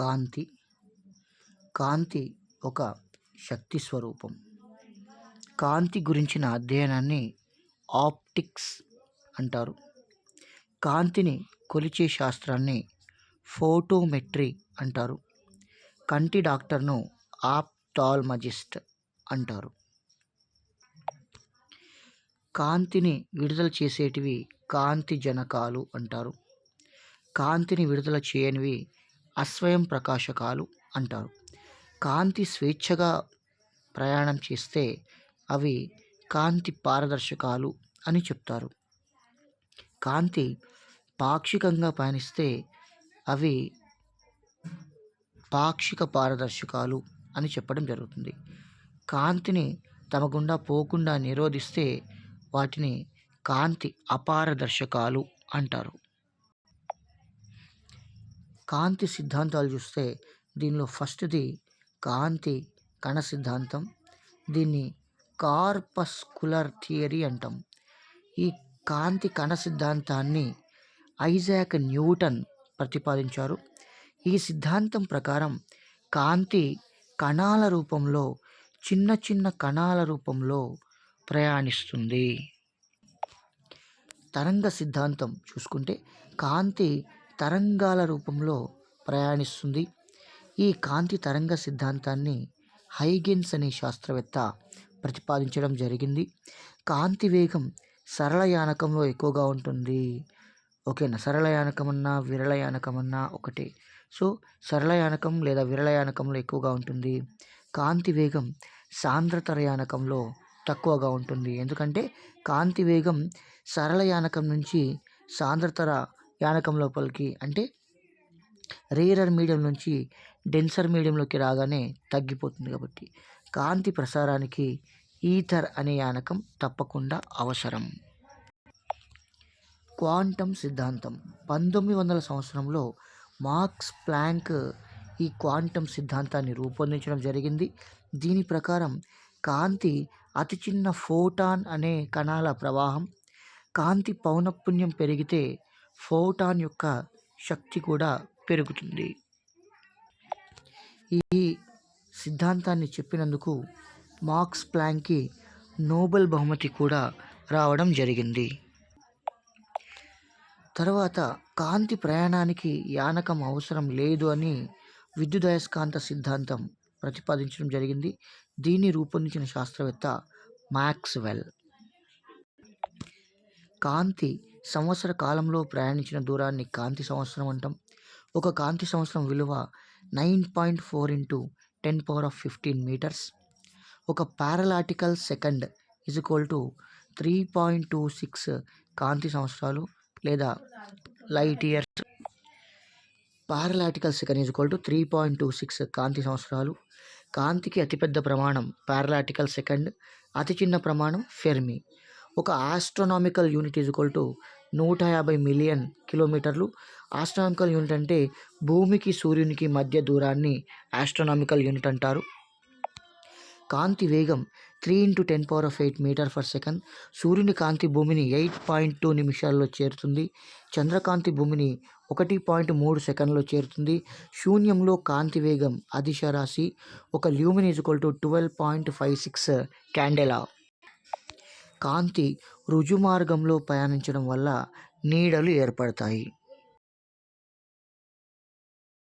కాంతి. కాంతి ఒక శక్తి స్వరూపం. కాంతి గురించిన అధ్యయనాన్ని ఆప్టిక్స్ అంటారు. కాంతిని కొలిచే శాస్త్రాన్ని ఫోటోమెట్రీ అంటారు. కంటి డాక్టర్ను ఆప్టాల్మజిస్ట్ అంటారు. కాంతిని విడుదల చేసేటివి కాంతి జనకాలు అంటారు. కాంతిని విడుదల చేయనివి అస్వయం ప్రకాశకాలు అంటారు. కాంతి స్వేచ్ఛగా ప్రయాణం చేస్తే అవి కాంతి పారదర్శకాలు అని చెప్తారు. కాంతి పాక్షికంగా పయనిస్తే అవి పాక్షిక పారదర్శకాలు అని చెప్పడం జరుగుతుంది. కాంతిని తమ గుండా పోకుండా నిరోధిస్తే వాటిని కాంతి అపారదర్శకాలు అంటారు. కాంతి సిద్ధాంతాలు చూస్తే దీనిలో ఫస్ట్ది కాంతి కణ సిద్ధాంతం దీన్ని కార్పస్కులర్ థియరీ అంటాం. ఈ కాంతి కణ సిద్ధాంతాన్ని ఐజాక్ న్యూటన్ ప్రతిపాదించారు. ఈ సిద్ధాంతం ప్రకారం కాంతి కణాల రూపంలో చిన్న చిన్న కణాల రూపంలో ప్రయాణిస్తుంది. తరంగ సిద్ధాంతం చూసుకుంటే కాంతి తరంగాల రూపంలో ప్రయాణిస్తుంది. ఈ కాంతి తరంగ సిద్ధాంతాన్ని హైగెన్స్ అనే శాస్త్రవేత్త ప్రతిపాదించడం జరిగింది. కాంతి వేగం సరళ యానకంలో ఎక్కువగా ఉంటుంది. ఓకేనా? సరళ యానకమన్నా విరళ యానకమన్నా ఒకటే. సో సరళ యానకం లేదా విరళ యానకంలో ఎక్కువగా ఉంటుంది. కాంతి వేగం సాంద్రతర యానకంలో తక్కువగా ఉంటుంది. ఎందుకంటే కాంతి వేగం సరళ యానకం నుంచి సాంద్రతర యానకం లోపలికి అంటే రేరర్ మీడియం నుంచి డెన్సర్ మీడియంలోకి రాగానే తగ్గిపోతుంది కాబట్టి కాంతి ప్రసారానికి ఈథర్ అనే యానకం తప్పకుండా అవసరం. క్వాంటం సిద్ధాంతం. పంతొమ్మిది వందల సంవత్సరంలో మార్క్స్ ప్లాంక్ ఈ క్వాంటం సిద్ధాంతాన్ని రూపొందించడం జరిగింది. దీని ప్రకారం కాంతి అతి చిన్న ఫోటాన్ అనే కణాల ప్రవాహం కాంతి పౌనఃపుణ్యం పెరిగితే ఫోటాన్ యొక్క శక్తి కూడా పెరుగుతుంది. ఈ సిద్ధాంతాన్ని చెప్పినందుకు మార్క్స్ ప్లాంక్కి నోబెల్ బహుమతి కూడా రావడం జరిగింది. తర్వాత కాంతి ప్రయాణానికి యానకం అవసరం లేదు అని విద్యుదయస్కాంత సిద్ధాంతం ప్రతిపాదించడం జరిగింది. దీన్ని రూపొందించిన శాస్త్రవేత్త మ్యాక్స్వెల్ కాంతి సంవత్సర కాలంలో ప్రయాణించిన దూరాన్ని కాంతి సంవత్సరం అంటాం. ఒక కాంతి సంవత్సరం విలువ nine point four into ten power of fifteen metres. ఒక parallactical second is equal to three point two six కాంతి సంవత్సరాలు లేదా light years. Parallactical second is equal to three point two six కాంతి సంవత్సరాలు. కాంతికి అతిపెద్ద ప్రమాణం పారలాటికల్ సెకండ్ అతి చిన్న ప్రమాణం ఫెర్మి. ఒక astronomical unit is equal to నూట యాభై మిలియన్ కిలోమీటర్లు ఆస్ట్రానామికల్ యూనిట్ అంటే భూమికి సూర్యునికి మధ్య దూరాన్ని ఆస్ట్రోనామికల్ యూనిట్ అంటారు. కాంతి వేగం three into ten power of eight metre per second సూర్యుని కాంతి భూమిని ఎయిట్ పాయింట్ టూ నిమిషాల్లో చేరుతుంది. చంద్రకాంతి భూమిని ఒకటి పాయింట్ మూడు సెకండ్లో చేరుతుంది. శూన్యంలో కాంతి వేగం అదిశ రాశి. ఒక lumen is equal to twelve point five six candela కాంతి రుజుమార్గంలో ప్రయాణించడం వల్ల నీడలు ఏర్పడతాయి.